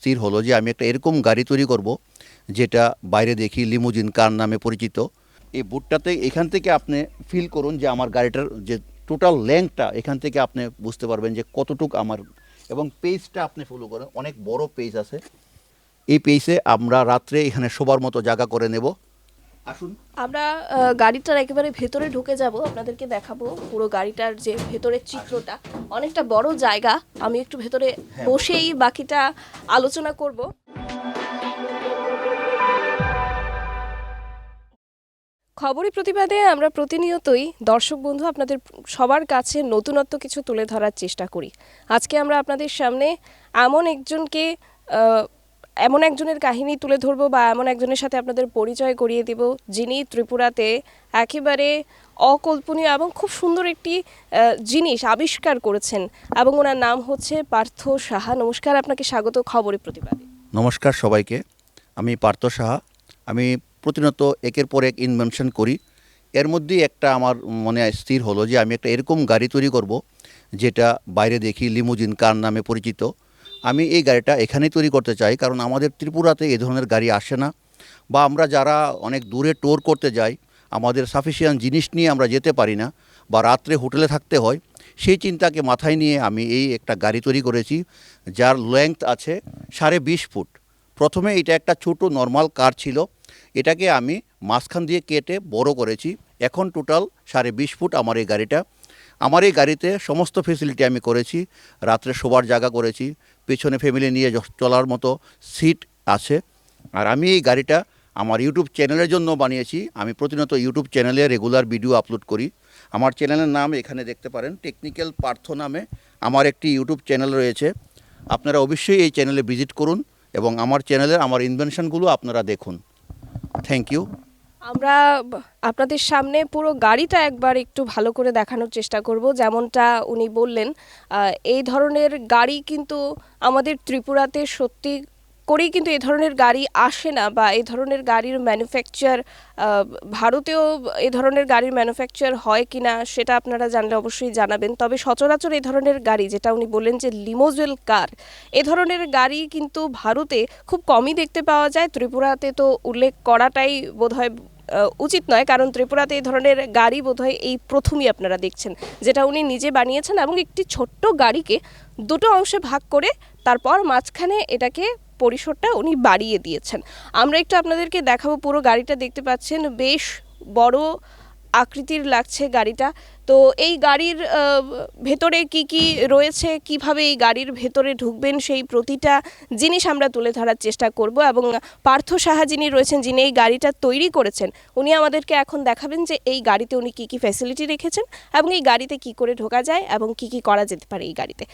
স্থির হলো যে আমি একটা এরকম গাড়ি তৈরি করব যেটা বাইরে দেখি লিমুজিন কার নামে পরিচিত। এই বুটটাতে এখান থেকে আপনি ফিল করুন যে আমার গাড়িটার যে টোটাল লেংথটা এখান থেকে আপনি বুঝতে পারবেন যে কতটুক আমার এবং পেজটা আপনি ফলো করেন, অনেক বড় পেজ আছে। এই পেজে আমরা রাত্রে এখানে শোবার মতো জায়গা করে নেব। আসুন। আমরা গাড়িটার একেবারে ভেতরে ঢুকে যাব আপনাদেরকে দেখাবো পুরো গাড়িটার যে ভেতরের চিত্রটা। অনেকটা বড় জায়গা আমি একটু ভেতরে বসেই বাকিটা আলোচনা করব। খবরের প্রতিবাদে আমরা প্রতিনিয়তই দর্শক বন্ধু আপনাদের সবার কাছে নতুনত্ব কিছু তুলে ধরার চেষ্টা করি। আজকে আমরা আপনাদের সামনে এমন একজনকে এমন একজনের কাহিনী তুলে ধরবো বা এমন একজনের সাথে আপনাদের পরিচয় করিয়ে দিব যিনি ত্রিপুরাতে একেবারে অকল্পনীয় এবং খুব সুন্দর একটি জিনিস আবিষ্কার করেছেন এবং ওনার নাম হচ্ছে পার্থ সাহা। নমস্কার, আপনাকে স্বাগত খবরের প্রতিবাদে। নমস্কার সবাইকে। আমি পার্থ সাহা। আমি প্রতিনিয়ত একের পর এক ইনভেনশন করি। এর মধ্যেই একটা আমার মনে স্থির হলো যে আমি একটা এরকম গাড়ি তৈরি করব যেটা বাইরে দেখি, লিমুজিন কার নামে পরিচিত। আমি এই গাড়িটা এখানেই তৈরি করতে চাই, কারণ আমাদের ত্রিপুরাতে এই ধরনের গাড়ি আসে না। বা আমরা যারা অনেক দূরে টোর করতে যাই, আমাদের সাফিসিয়েন্ট জিনিস নিয়ে আমরা যেতে পারি না, বা রাত্রে হোটেলে থাকতে হয়, সেই চিন্তাকে মাথায় নিয়ে আমি এই একটা গাড়ি তৈরি করেছি, যার লেংথ আছে সাড়ে বিশ ফুট। প্রথমে এটা একটা ছোট নর্মাল কার ছিল, এটাকে আমি মাঝখান দিয়ে কেটে বড় করেছি, এখন টোটাল সাড়ে বিশ ফুট আমার এই গাড়িটা। আমার এই গাড়িতে সমস্ত ফেসিলিটি আমি করেছি, রাত্রে শোবার জায়গা করেছি পেছনে ফ্যামিলি নিয়ে চলার মতো সিট আছে। আর আমি এই গাড়িটা আমার ইউটিউব চ্যানেলের জন্য বানিয়েছি। আমি প্রতিনিয়ত ইউটিউব চ্যানেলে রেগুলার ভিডিও আপলোড করি। আমার চ্যানেলের নাম এখানে দেখতে পারেন টেকনিক্যাল পার্থ নামে আমার একটি ইউটিউব চ্যানেল রয়েছে। আপনারা অবশ্যই এই চ্যানেলে ভিজিট করুন এবং আমার চ্যানেলের আমার ইনভেনশনগুলো আপনারা দেখুন। থ্যাংক ইউ আমরা আপনাদের সামনে পুরো গাড়িটা একবার একটু ভালো করে দেখানোর চেষ্টা করব। যেমনটা উনি বললেন এই ধরনের গাড়ি কিন্তু আমাদের ত্রিপুরাতে সত্যি করেই কিন্তু এ ধরনের গাড়ি আসে না বা এই ধরনের গাড়ির ম্যানুফ্যাকচার ভারতেও এ ধরনের গাড়ির ম্যানুফ্যাকচার হয় কি না সেটা আপনারা জানলে অবশ্যই জানাবেন। তবে সচরাচর এই ধরনের গাড়ি, যেটা উনি বললেন যে লিমোজেল কার এ ধরনের গাড়ি কিন্তু ভারতে খুব কমই দেখতে পাওয়া যায়। ত্রিপুরাতে তো উল্লেখ করাটাই বোধহয় উচিত নয়, কারণ ত্রিপুরাতে এই ধরনের গাড়ি বোধহয় এই প্রথমই আপনারা দেখছেন। যেটা উনি নিজে বানিয়েছেন এবং একটি ছোট্ট গাড়িকে দুটো অংশে ভাগ করে তারপর মাঝখানে এটাকে পরিসরটা উনি বাড়িয়ে দিয়েছেন। আমরা একটু আপনাদেরকে দেখাবো, পুরো গাড়িটা দেখতে পাচ্ছেন, বেশ বড় আকৃতির লাগছে গাড়িটা। তো এই গাড়ির ভেতরে কি কি রয়েছে কীভাবে এই গাড়ির ভেতরে ঢুকবেন সেই প্রতিটা জিনিস আমরা তুলে ধরার চেষ্টা করব এবং পার্থ সাহা যিনি রয়েছেন যিনি এই গাড়িটা তৈরি করেছেন উনি আমাদেরকে এখন দেখাবেন যে এই গাড়িতে উনি কি কি ফ্যাসিলিটি রেখেছেন এবং এই গাড়িতে কি করে ঢোকা যায় এবং কি কি করা যেতে পারে এই গাড়িতে।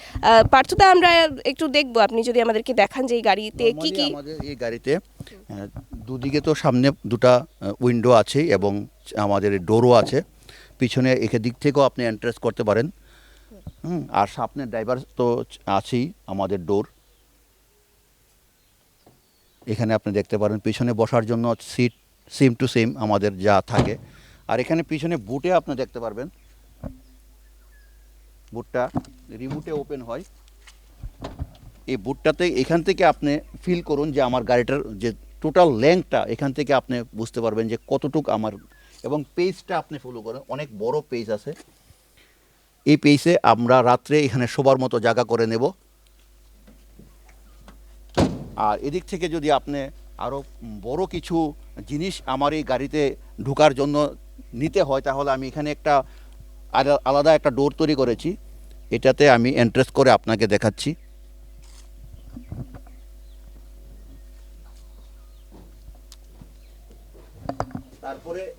পার্থদা আমরা একটু দেখব আপনি যদি আমাদেরকে দেখান যে এই গাড়িতে কি কি আমাদের এই গাড়িতে দুদিকে তো সামনে দুটা উইন্ডো আছে এবং আমাদের ডোরও আছে। পিছনে একে দিক থেকেও আপনি এন্ট্রেস করতে পারেন। হুম, আর সামনে ড্রাইভার তো আছেই আমাদের ডোর। এখানে আপনি দেখতে পারেন পিছনে বসার জন্য সিট সেম টু সেম আমাদের যা থাকে। আর এখানে পিছনে বুটে আপনি দেখতে পারবেন। বুটটা রিমোটে ওপেন হয়। এই বুটটাতে এখান থেকে আপনি ফিল করুন যে আমার গাড়িটার যে টোটাল লেংথটা এখান থেকে আপনি বুঝতে পারবেন যে কতটুক আমার এবং পেজটা আপনি ফলো করেন, অনেক বড় পেজ আছে। এই পেজে আমরা রাত্রে এখানে শোবার মতো জায়গা করে নেব। আর এদিক থেকে যদি আপনি আরও বড় কিছু জিনিস আমার এই গাড়িতে ঢোকার জন্য নিতে হয়, তাহলে আমি এখানে একটা আলা- আলাদা একটা ডোর তৈরি করেছি। এটাতে আমি এন্ট্রেস করে আপনাকে দেখাচ্ছি। তারপরে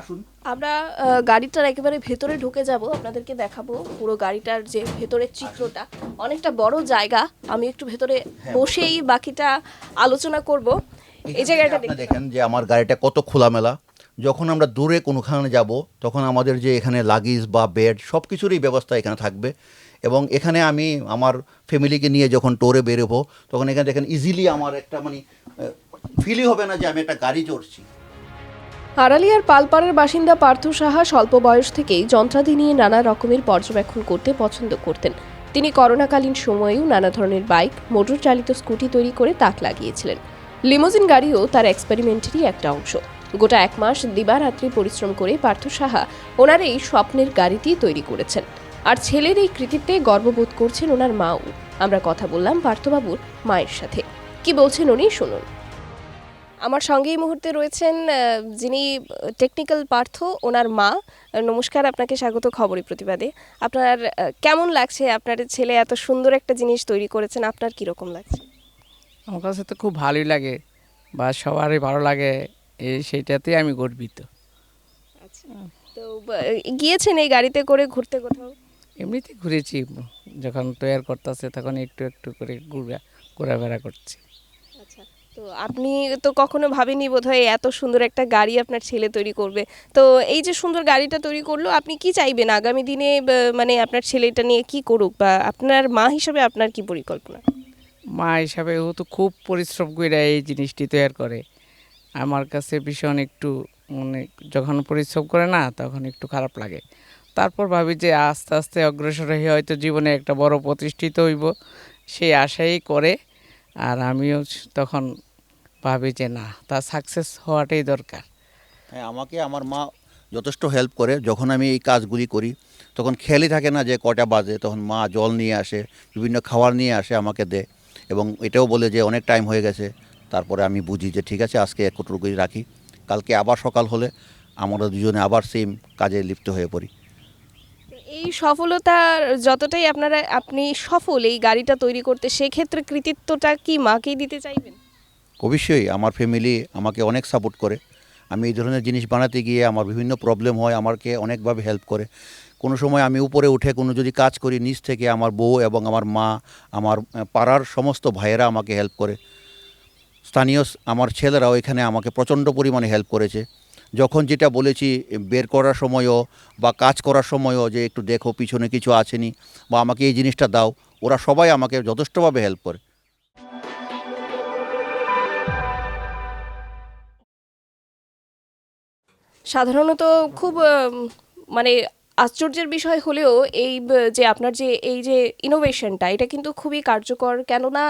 আসুন। আমরা গাড়িটার একেবারে ভেতরে ঢুকে যাব আপনাদেরকে দেখাবো পুরো গাড়িটার যে ভেতরের চিত্রটা। অনেকটা বড় জায়গা আমি একটু ভেতরে বসেই বাকিটা আলোচনা করব। এই জায়গাটা দেখেন। যে আমার গাড়িটা কত খোলামেলা। যখন আমরা দূরে কোনোখানে যাব তখন আমাদের যে এখানে লাগেজ বা বেড সব কিছুরই ব্যবস্থা এখানে থাকবে। এবং এখানে আমি আমার ফ্যামিলিকে নিয়ে যখন টোরে বেরোবো তখন এখানে দেখেন ইজিলি আমার একটা মানে ফিলই হবে না যে আমি একটা গাড়ি চড়ছি। আড়ালিয়ার পালপাড়ার বাসিন্দা পার্থ সাহা স্বল্প বয়স থেকেই যন্ত্রাদি নিয়ে নানা রকমের পর্যবেক্ষণ করতে পছন্দ করতেন। তিনি করোনাকালীন সময়েও নানা ধরনের বাইক মোটর চালিত স্কুটি তৈরি করে তাক লাগিয়েছিলেন। লিমোজিন গাড়িও তার এক্সপেরিমেন্টেরই একটা অংশ। গোটা এক মাস দিবারাত্রি পরিশ্রম করে পার্থ সাহা ওনার এই স্বপ্নের গাড়িটি তৈরি করেছেন। আর ছেলের এই কৃতিত্বে গর্ববোধ করছেন ওনার মাও। আমরা কথা বললাম পার্থবাবুর মায়ের সাথে। কি বলছেন উনি? শুনুন। আমার সঙ্গে এই মুহূর্তে রয়েছেন যিনি টেকনিক্যাল পার্থ ওনার মা। নমস্কার আপনাকে স্বাগত খবরের প্রতিবাদে। আপনার কেমন লাগছে? আপনার ছেলে এত সুন্দর একটা জিনিস তৈরি করেছেন আপনার কীরকম লাগছে? আমার কাছে তো খুব ভালোই লাগে বা সবারই ভালো লাগে এই সেইটাতেই আমি গর্বিত। তো গিয়েছেন এই গাড়িতে করে ঘুরতে কোথাও? এমনিতে ঘুরেছি যখন তৈরি করতেছে তখন একটু একটু করে ঘুরা ঘোরাফেরা করছি। আচ্ছা তো আপনি তো কখনো ভাবেনি বোধহয় এত সুন্দর একটা গাড়ি আপনার ছেলে তৈরি করবে। তো এই যে সুন্দর গাড়িটা তৈরি করল, আপনি কি চাইবেন? আগামী দিনে মানে আপনার ছেলেটা নিয়ে কি করুক? বা আপনার মা হিসাবে আপনার কি পরিকল্পনা? মা হিসাবে ও তো খুব পরিশ্রম করে এই জিনিসটি তৈরি করে। আমার কাছে ভীষণ একটু মানে যখন পরিশ্রম করে না, তখন একটু খারাপ লাগে। তারপর ভাবি যে আস্তে আস্তে অগ্রসর হয়ে হয়তো জীবনে একটা বড় প্রতিষ্ঠিত হইব। সেই আশাই করে, আর আমিও তখন ভাবি যে না তা সাকসেস হওয়াটাই দরকার। হ্যাঁ আমাকে আমার মা যথেষ্ট হেল্প করে। যখন আমি এই কাজগুলি করি তখন খেয়ালই থাকে না যে কটা বাজে তখন মা জল নিয়ে আসে বিভিন্ন খাবার নিয়ে আসে আমাকে দেয়। এবং এটাও বলে যে অনেক টাইম হয়ে গেছে তারপরে আমি বুঝি যে ঠিক আছে আজকে একটুকুই রাখি। কালকে আবার সকাল হলে আমরা দুজনে আবার সেম কাজে লিপ্ত হয়ে পড়ি। এই সফলতার যতটাই আপনারা আপনি সফল এই গাড়িটা তৈরি করতে সেক্ষেত্রে কৃতিত্বটা কি মাকেই দিতে চাইবেন? অবশ্যই আমার ফ্যামিলি আমাকে অনেক সাপোর্ট করে। আমি এই ধরনের জিনিস বানাতে গিয়ে আমার বিভিন্ন প্রবলেম হয়, আমাকে অনেকভাবে হেল্প করে। কোনো সময় আমি উপরে উঠে কোনো যদি কাজ করি, নিচ থেকে আমার বউ এবং আমার মা, আমার পাড়ার সমস্ত ভাইয়েরা আমাকে হেল্প করে। স্থানীয় আমার ছেলেরাও এখানে আমাকে প্রচণ্ড পরিমাণে হেল্প করেছে। যখন যেটা বলেছি, বের করার সময়ও বা কাজ করার সময়ও যে একটু দেখো, পিছনে কিছু আসেনি বা আমাকে এই জিনিসটা দাও, ওরা সবাই আমাকে যথেষ্টভাবে হেল্প করে। সাধারণত খুব মানে আশ্চর্যের বিষয় হলেও এই যে আপনার যে, এই যে ইনোভেশনটা এটা কিন্তু খুবই কার্যকর। কেননা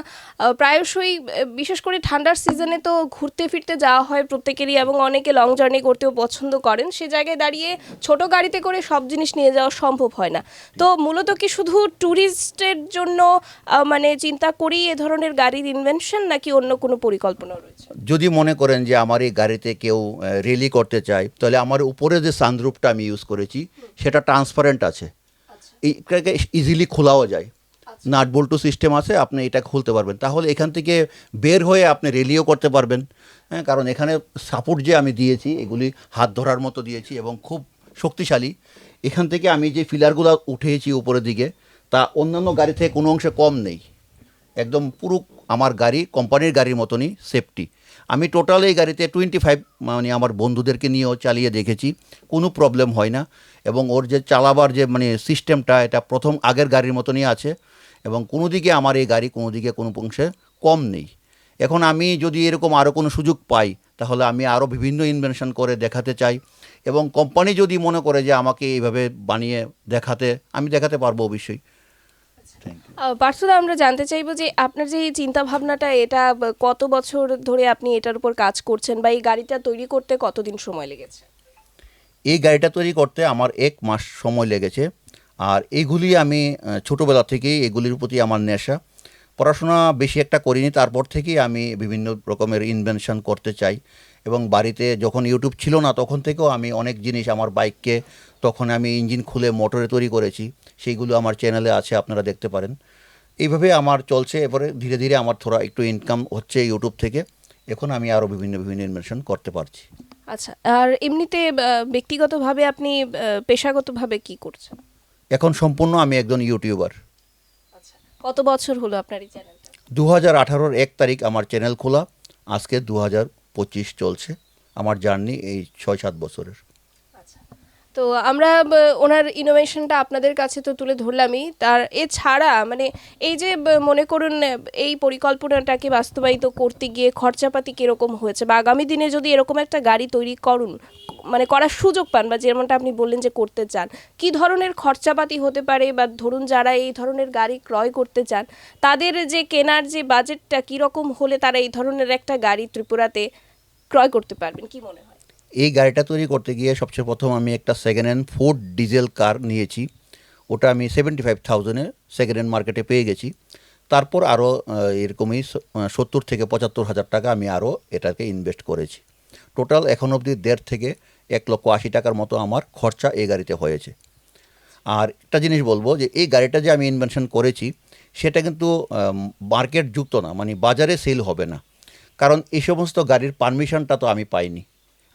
প্রায়শই বিশেষ করে ঠান্ডার সিজনে তো ঘুরতে ফিরতে যাওয়া হয় প্রত্যেকেরই এবং অনেকে লং জার্নি করতেও পছন্দ করেন। সে জায়গায় দাঁড়িয়ে ছোট গাড়িতে করে সব জিনিস নিয়ে যাওয়া সম্ভব হয় না। তো মূলত কি শুধু ট্যুরিস্টের জন্য মানে চিন্তা করেই এ ধরনের গাড়ির ইনভেনশন নাকি অন্য কোনো পরিকল্পনা রয়েছে? যদি মনে করেন যে আমার এই গাড়িতে কেউ রেলি করতে চায় তাহলে আমার উপরে যে সানরুফটা আমি ইউজ করেছি সেটা ট্রান্সপারেন্ট আছে। এটাকে ইজিলি খোলাও যায়। নাট বল্টু সিস্টেম আছে আপনি এটা খুলতে পারবেন। তাহলে এখান থেকে বের হয়ে আপনি রেলিও করতে পারবেন। হ্যাঁ কারণ এখানে সাপোর্ট যে আমি দিয়েছি এগুলি হাত ধরার মতো দিয়েছি এবং খুব শক্তিশালী। এখান থেকে আমি যে ফিলারগুলো উঠেছি উপরের দিকে তা অন্যান্য গাড়ি থেকে কোনো অংশে কম নেই। একদম পুরো আমার গাড়ি, কোম্পানির গাড়ির মতনই সেফটি আমি টোটাল এই গাড়িতে টোয়েন্টি ফাইভ মানে আমার বন্ধুদেরকে নিয়েও চালিয়ে দেখেছি, কোনো প্রবলেম হয় না। এবং ওর যে চালাবার যে মানে সিস্টেমটা এটা প্রথম আগের গাড়ির মতনই আছে। এবং কোনো দিকে আমার এই গাড়ি, কোনো দিকে কোনো অংশে কম নেই। এখন আমি যদি এরকম আরও কোনো সুযোগ পাই, তাহলে আমি আরও বিভিন্ন ইনভেনশন করে দেখাতে চাই। এবং কোম্পানি যদি মনে করে যে আমাকে এইভাবে বানিয়ে দেখাতে, আমি দেখাতে পারব অবশ্যই। পার্থদা আমরা জানতে চাইব যে আপনার যে এই চিন্তা ভাবনাটা এটা কত বছর ধরে আপনি এটার উপর কাজ করছেন বা এই গাড়িটা তৈরি করতে কতদিন সময় লেগেছে? এই গাড়িটা তৈরি করতে আমার এক মাস সময় লেগেছে। আর এইগুলি আমি ছোটোবেলা থেকেই এগুলির প্রতি আমার নেশা। পড়াশোনা বেশি একটা করিনি তারপর থেকেই আমি বিভিন্ন রকমের ইনভেনশন করতে চাই। এবং বাড়িতে যখন ইউটিউব ছিল না তখন থেকেও আমি অনেক জিনিস আমার বাইককে তখন আমি ইঞ্জিন খুলে মোটরে তৈরি করেছি। সেইগুলো আমার চ্যানেলে আছে আপনারা দেখতে পারেন। এইভাবে আমার চলছে এবারে ধীরে ধীরে আমার থোড়া একটু ইনকাম হচ্ছে ইউটিউব থেকে। এখন আমি আরও বিভিন্ন বিভিন্ন ইনভেনশন করতে পারছি। আচ্ছা আর এমনিতে ব্যক্তিগতভাবে আপনি পেশাগতভাবে কি করছেন? এখন সম্পূর্ণ আমি একজন ইউটিউবার আচ্ছা কত বছর হলো আপনার এই চ্যানেলটা? দু হাজার আঠারোর এক তারিখ আমার চ্যানেল খোলা। আজকে দু হাজার পঁচিশ চলছে। আমার জার্নি এই ছয় সাত বছরের। তো আমরা ওনার ইনোভেশনটা আপনাদের কাছে তো তুলে ধরলামই। তার এছাড়া মানে এই যে মনে করুন এই পরিকল্পনাটাকে বাস্তবায়িত করতে গিয়ে খরচাপাতি কীরকম হয়েছে বা আগামী দিনে যদি এরকম একটা গাড়ি তৈরি করুন মানে করার সুযোগ পান বা যেমনটা আপনি বললেন যে করতে চান, কি ধরনের খরচাপাতি হতে পারে বা ধরুন যারা এই ধরনের গাড়ি ক্রয় করতে চান, তাদের যে কেনার যে বাজেটটা কীরকম হলে তারা এই ধরনের একটা গাড়ি ত্রিপুরাতে ক্রয় করতে পারবেন, কি মনে হয়? এই গাড়িটা তৈরি করতে গিয়ে সবচেয়ে প্রথম আমি একটা second hand Ford diesel car নিয়েছি। ওটা আমি সেভেন্টি ফাইভ থাউজেন্ডে সেকেন্ড হ্যান্ড মার্কেটে পেয়ে গেছি। তারপর আরও এরকমই সত্তর থেকে পঁচাত্তর হাজার টাকা আমি আরও এটাকে ইনভেস্ট করেছি। টোটাল এখন অবধি দেড় থেকে এক লক্ষ আশি টাকার মতো আমার খরচা এই গাড়িতে হয়েছে। আর একটা জিনিস বলব যে, এই গাড়িটা যে আমি ইনভেনশন করেছি, সেটা কিন্তু মার্কেট যুক্ত না মানে বাজারে সেল হবে না। কারণ এই সমস্ত গাড়ির পারমিশনটা তো আমি পাইনি।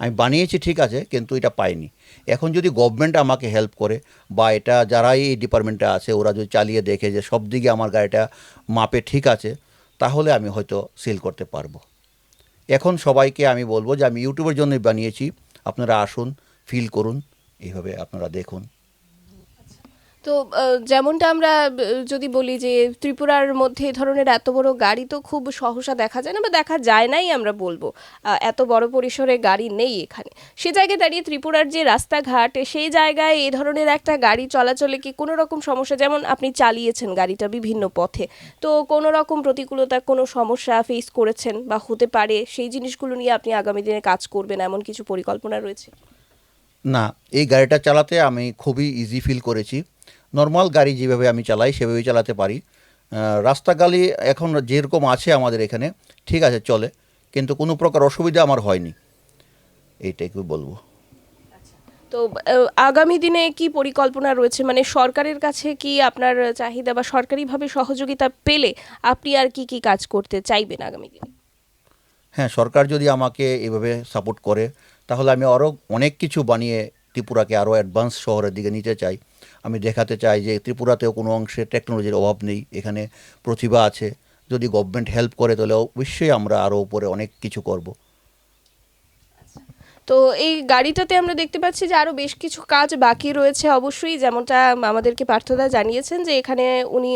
আমি বানিয়েছি ঠিক আছে, কিন্তু এটা পাইনি। এখন যদি গভর্নমেন্ট আমাকে হেল্প করে, বা এটা যারাই এই ডিপার্টমেন্টে আছে, ওরা যদি চালিয়ে দেখে যে সব দিকে আমার গাড়িটা মাপে ঠিক আছে, তাহলে আমি হয়তো সেল করতে পারব। এখন সবাইকে আমি বলব যে, আমি ইউটিউবের জন্য বানিয়েছি, আপনারা আসুন ফিল করুন, এইভাবে আপনারা দেখুন। তো যেমনটা আমরা যদি বলি যে ত্রিপুরার মধ্যে এ ধরনের এত বড় গাড়ি তো খুব সহসা দেখা যায় না বা দেখা যায় নাই আমরা বলব। এত বড় পরিসরে গাড়ি নেই এখানে। সে জায়গায় দাঁড়িয়ে ত্রিপুরার যে রাস্তাঘাট, সেই জায়গায় এ ধরনের একটা গাড়ি চলাচলে কি কোনো রকম সমস্যা? যেমন আপনি চালিয়েছেন গাড়িটা বিভিন্ন পথে, তো কোনো রকম প্রতিকূলতা, কোনো সমস্যা ফেস করেছেন বা হতে পারে? সেই জিনিসগুলো নিয়ে আপনি আগামী দিনে কাজ করবেন, এমন কিছু পরিকল্পনা রয়েছে? না, এই গাড়িটা চালাতে আমি খুবই ইজি ফিল করেছি। নর্মাল গাড়ি যেভাবে আমি চালাই সেভাবেই চালাতে পারি। রাস্তাগালি এখন যেরকম আছে আমাদের এখানে ঠিক আছে চলে কিন্তু কোনো প্রকার অসুবিধা আমার হয়নি। এইটাই বলব? তো আগামী দিনে কি পরিকল্পনা রয়েছে? মানে সরকারের কাছে কি আপনার চাহিদা বা সরকারিভাবে সহযোগিতা পেলে আপনি আর কি কি কাজ করতে চাইবেন আগামী দিনে? হ্যাঁ সরকার যদি আমাকে এভাবে সাপোর্ট করে তাহলে আমি আরও অনেক কিছু বানিয়ে ত্রিপুরাকে আরও অ্যাডভান্স শহরের দিকে নিতে চাই। আমি দেখাতে চাই যে ত্রিপুরাতেও কোনো অংশে টেকনোলজির অভাব নেই। এখানে প্রতিভা আছে। যদি গভর্নমেন্ট হেল্প করে, তাহলে অবশ্যই আমরা আরও উপরে অনেক কিছু করব। তো এই গাড়িটাতে আমরা দেখতে পাচ্ছি যে আরও বেশ কিছু কাজ বাকি রয়েছে অবশ্যই। যেমনটা আমাদেরকে পার্থদা জানিয়েছেন যে এখানে উনি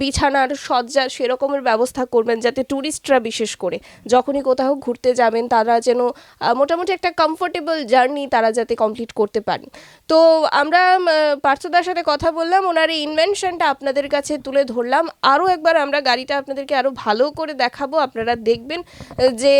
বিছানার সজ্জা সেরকমের ব্যবস্থা করবেন যাতে ট্যুরিস্টরা বিশেষ করে যখনই কোথাও ঘুরতে যাবেন তারা যেন মোটামুটি একটা কমফোর্টেবল জার্নি তারা যাতে কমপ্লিট করতে পারেন। তো আমরা পার্থদার সাথে কথা বললাম, ওনার এই ইনভেনশনটা আপনাদের কাছে তুলে ধরলাম। আরও একবার আমরা গাড়িটা আপনাদেরকে আরও ভালো করে দেখাবো। আপনারা দেখবেন যে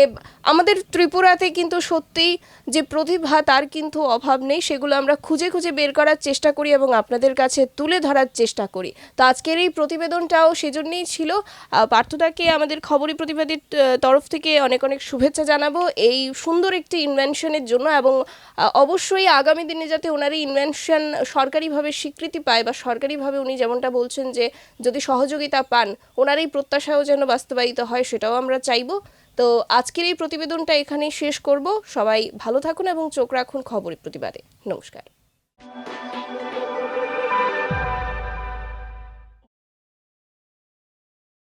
আমাদের ত্রিপুরাতে কিন্তু সত্যিই যে প্রতিভা তার কিন্তু অভাব নেই। সেগুলো আমরা খুঁজে খুঁজে বের করার চেষ্টা করি এবং আপনাদের কাছে তুলে ধরার চেষ্টা করি। তো আজকের এই প্রতিবেদনটাও সেজন্যই ছিল। আহ, পার্থদাকে আমাদের খবরি প্রতিবাদীর তরফ থেকে অনেক অনেক শুভেচ্ছা জানাব এই সুন্দর একটি ইনভেনশনের জন্য এবং অবশ্যই আগামী দিনে যাতে ওনার এই ইনভেনশন সরকারিভাবে স্বীকৃতি পায় বা সরকারিভাবে উনি যেমনটা বলছেন যে যদি সহযোগিতা পান ওনার এই প্রত্যাশাও যেন বাস্তবায়িত হয় সেটাও আমরা চাইব। তো আজকের এই প্রতিবেদনটা এখানেই শেষ করব। সবাই ভালো থাকুন এবং চোখ রাখুন খবরের প্রতিবাদে। নমস্কার।